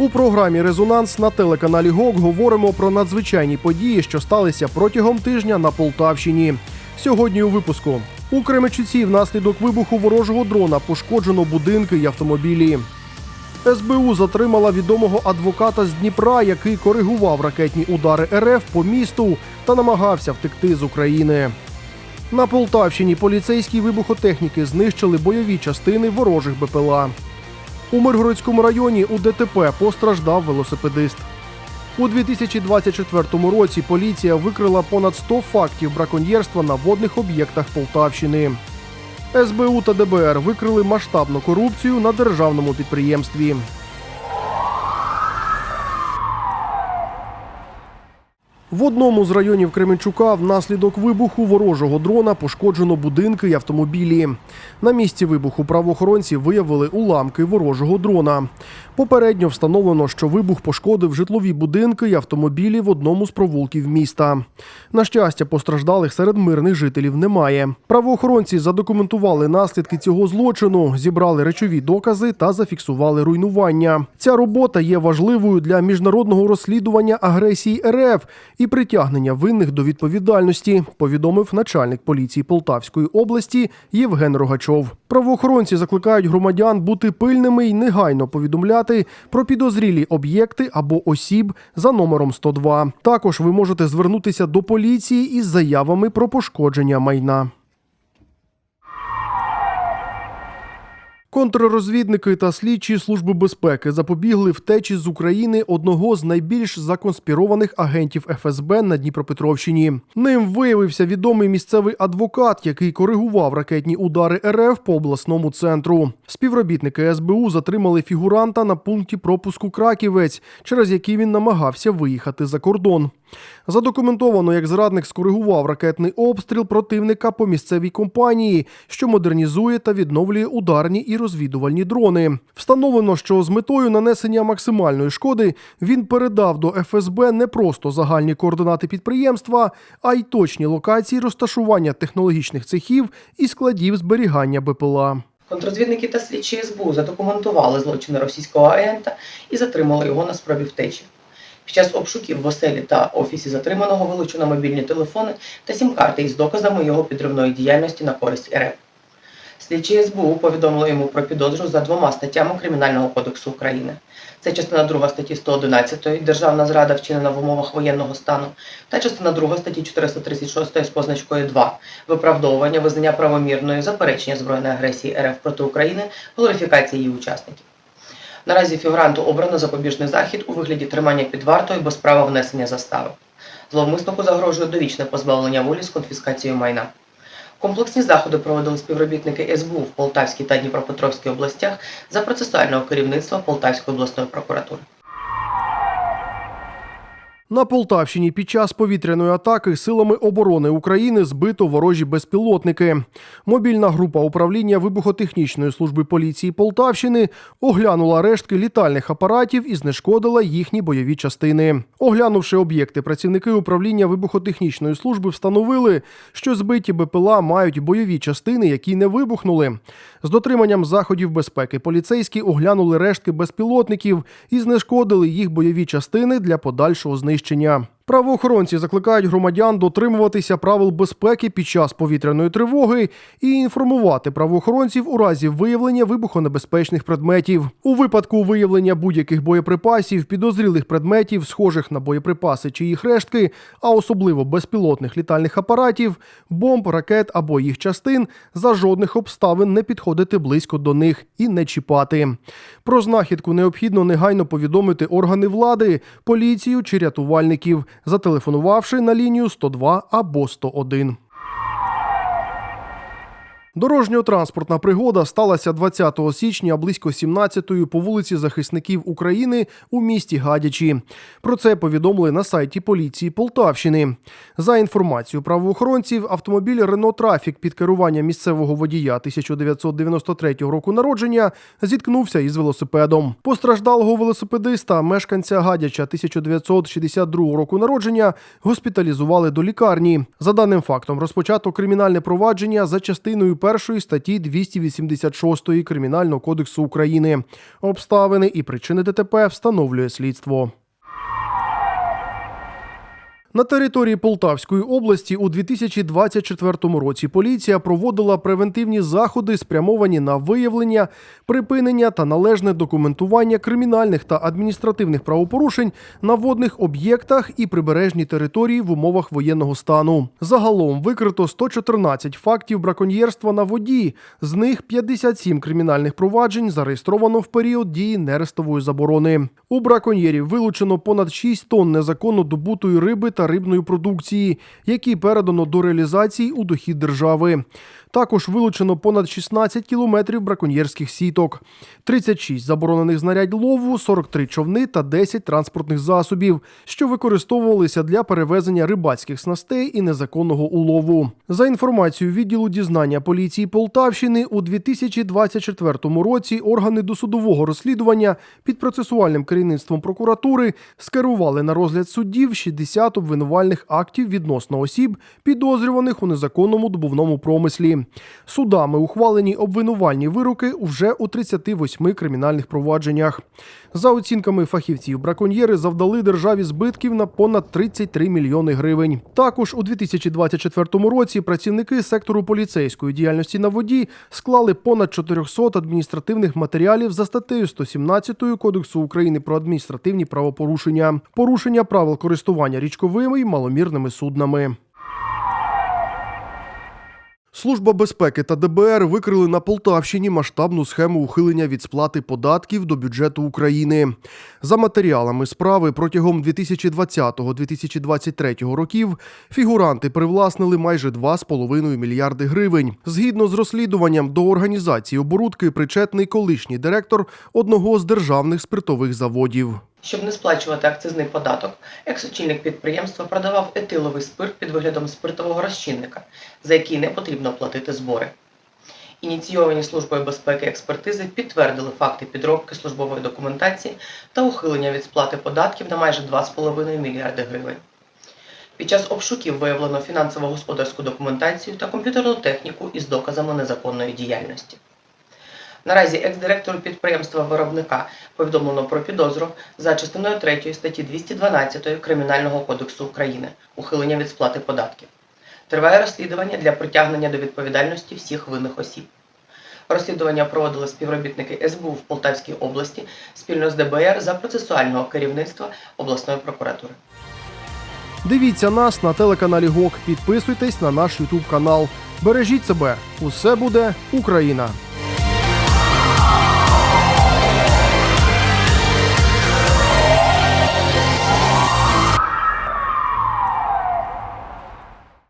У програмі Резонанс на телеканалі ГОК говоримо про надзвичайні події, що сталися протягом тижня на Полтавщині. Сьогодні у випуску у Кременчуці внаслідок вибуху ворожого дрона пошкоджено будинки й автомобілі. СБУ затримала відомого адвоката з Дніпра, який коригував ракетні удари РФ по місту та намагався втекти з України. На Полтавщині поліцейські вибухотехніки знищили бойові частини ворожих БПЛА. У Миргородському районі у ДТП постраждав велосипедист. У 2024 році поліція викрила понад 100 фактів браконьєрства на водних об'єктах Полтавщини. СБУ та ДБР викрили масштабну корупцію на державному підприємстві. В одному з районів Кременчука внаслідок вибуху ворожого дрона пошкоджено будинки й автомобілі. На місці вибуху правоохоронці виявили уламки ворожого дрона. Попередньо встановлено, що вибух пошкодив житлові будинки й автомобілі в одному з провулків міста. На щастя, постраждалих серед мирних жителів немає. Правоохоронці задокументували наслідки цього злочину, зібрали речові докази та зафіксували руйнування. Ця робота є важливою для міжнародного розслідування агресії РФ і притягнення винних до відповідальності, повідомив начальник поліції Полтавської області Євген Рогачов. Правоохоронці закликають громадян бути пильними і негайно повідомляти про підозрілі об'єкти або осіб за номером 102. Також ви можете звернутися до поліції із заявами про пошкодження майна. Контррозвідники та слідчі служби безпеки запобігли втечі з України одного з найбільш законспірованих агентів ФСБ на Дніпропетровщині. Ним виявився відомий місцевий адвокат, який коригував ракетні удари РФ по обласному центру. Співробітники СБУ затримали фігуранта на пункті пропуску Краківець, через який він намагався виїхати за кордон. Задокументовано, як зрадник скоригував ракетний обстріл противника по місцевій компанії, що модернізує та відновлює ударні і розвідувальні дрони. Встановлено, що з метою нанесення максимальної шкоди він передав до ФСБ не просто загальні координати підприємства, а й точні локації розташування технологічних цехів і складів зберігання БПЛА. Контррозвідники та слідчі СБУ задокументували злочини російського агента і затримали його на спробі втечі. Під час обшуків в оселі та офісі затриманого вилучено мобільні телефони та сім-карти із доказами його підривної діяльності на користь РФ. Слідчі СБУ повідомили йому про підозру за двома статтями Кримінального кодексу України. Це частина 2 статті 111 Державна зрада вчинена в умовах воєнного стану та частина 2 статті 436 з позначкою 2 виправдовування, визнання правомірної, заперечення збройної агресії РФ проти України, глорифікації її учасників. Наразі фігуранту обрано запобіжний захід у вигляді тримання під вартою без права внесення застави. Зловмиснику загрожує довічне позбавлення волі з конфіскацією майна. Комплексні заходи проводили співробітники СБУ в Полтавській та Дніпропетровській областях за процесуального керівництва Полтавської обласної прокуратури. На Полтавщині під час повітряної атаки силами оборони України збито ворожі безпілотники. Мобільна група управління вибухотехнічної служби поліції Полтавщини оглянула рештки літальних апаратів і знешкодила їхні бойові частини. Оглянувши об'єкти, працівники управління вибухотехнічної служби встановили, що збиті БПЛА мають бойові частини, які не вибухнули. З дотриманням заходів безпеки поліцейські оглянули рештки безпілотників і знешкодили їх бойові частини для подальшого знищення знищення Правоохоронці закликають громадян дотримуватися правил безпеки під час повітряної тривоги і інформувати правоохоронців у разі виявлення вибухонебезпечних предметів. У випадку виявлення будь-яких боєприпасів, підозрілих предметів, схожих на боєприпаси чи їх рештки, а особливо безпілотних літальних апаратів, бомб, ракет або їх частин, за жодних обставин не підходити близько до них і не чіпати. Про знахідку необхідно негайно повідомити органи влади, поліцію чи рятувальників, зателефонувавши на лінію 102 або 101. Дорожньо-транспортна пригода сталася 20 січня близько 17-ї по вулиці захисників України у місті Гадячі. Про це повідомили на сайті поліції Полтавщини. За інформацією правоохоронців, автомобіль Рено Трафік під керуванням місцевого водія 1993 року народження зіткнувся із велосипедом. Постраждалого велосипедиста, мешканця Гадяча 1962 року народження, госпіталізували до лікарні. За даним фактом, розпочато кримінальне провадження за частиною 1 статті 286 Кримінального кодексу України. Обставини і причини ДТП встановлює слідство. На території Полтавської області у 2024 році поліція проводила превентивні заходи, спрямовані на виявлення, припинення та належне документування кримінальних та адміністративних правопорушень на водних об'єктах і прибережній території в умовах воєнного стану. Загалом викрито 114 фактів браконьєрства на воді, з них 57 кримінальних проваджень зареєстровано в період дії нерестової заборони. У браконьєрів вилучено понад 6 тонн незаконно добутої риби та рибної продукції, які передано до реалізації у дохід держави. Також вилучено понад 16 кілометрів браконьєрських сіток, 36 заборонених знарядь лову, 43 човни та 10 транспортних засобів, що використовувалися для перевезення рибацьких снастей і незаконного улову. За інформацією відділу дізнання поліції Полтавщини, у 2024 році органи досудового розслідування під процесуальним керівництвом прокуратури скерували на розгляд суддів 60 обвинувальних актів відносно осіб, підозрюваних у незаконному добувному промислі. Судами ухвалені обвинувальні вироки вже у 38 кримінальних провадженнях. За оцінками фахівців, браконьєри завдали державі збитків на понад 33 мільйони гривень. Також у 2024 році працівники сектору поліцейської діяльності на воді склали понад 400 адміністративних матеріалів за статтею 117 Кодексу України про адміністративні правопорушення, порушення правил користування річковими і маломірними суднами. Служба безпеки та ДБР викрили на Полтавщині масштабну схему ухилення від сплати податків до бюджету України. За матеріалами справи протягом 2020-2023 років фігуранти привласнили майже 2,5 мільярди гривень. Згідно з розслідуванням до організації оборудки причетний колишній директор одного з державних спиртових заводів. Щоб не сплачувати акцизний податок, екс-очільник підприємства продавав етиловий спирт під виглядом спиртового розчинника, за який не потрібно платити збори. Ініційовані Службою безпеки експертизи підтвердили факти підробки службової документації та ухилення від сплати податків на майже 2,5 мільярди гривень. Під час обшуків виявлено фінансово-господарську документацію та комп'ютерну техніку із доказами незаконної діяльності. Наразі екс-директору підприємства виробника повідомлено про підозру за частиною 3 статті 212 Кримінального кодексу України ухилення від сплати податків. Триває розслідування для притягнення до відповідальності всіх винних осіб. Розслідування проводили співробітники СБУ в Полтавській області спільно з ДБР за процесуального керівництва обласної прокуратури. Дивіться нас на телеканалі ГОК. Підписуйтесь на наш Ютуб канал. Бережіть себе. Усе буде Україна!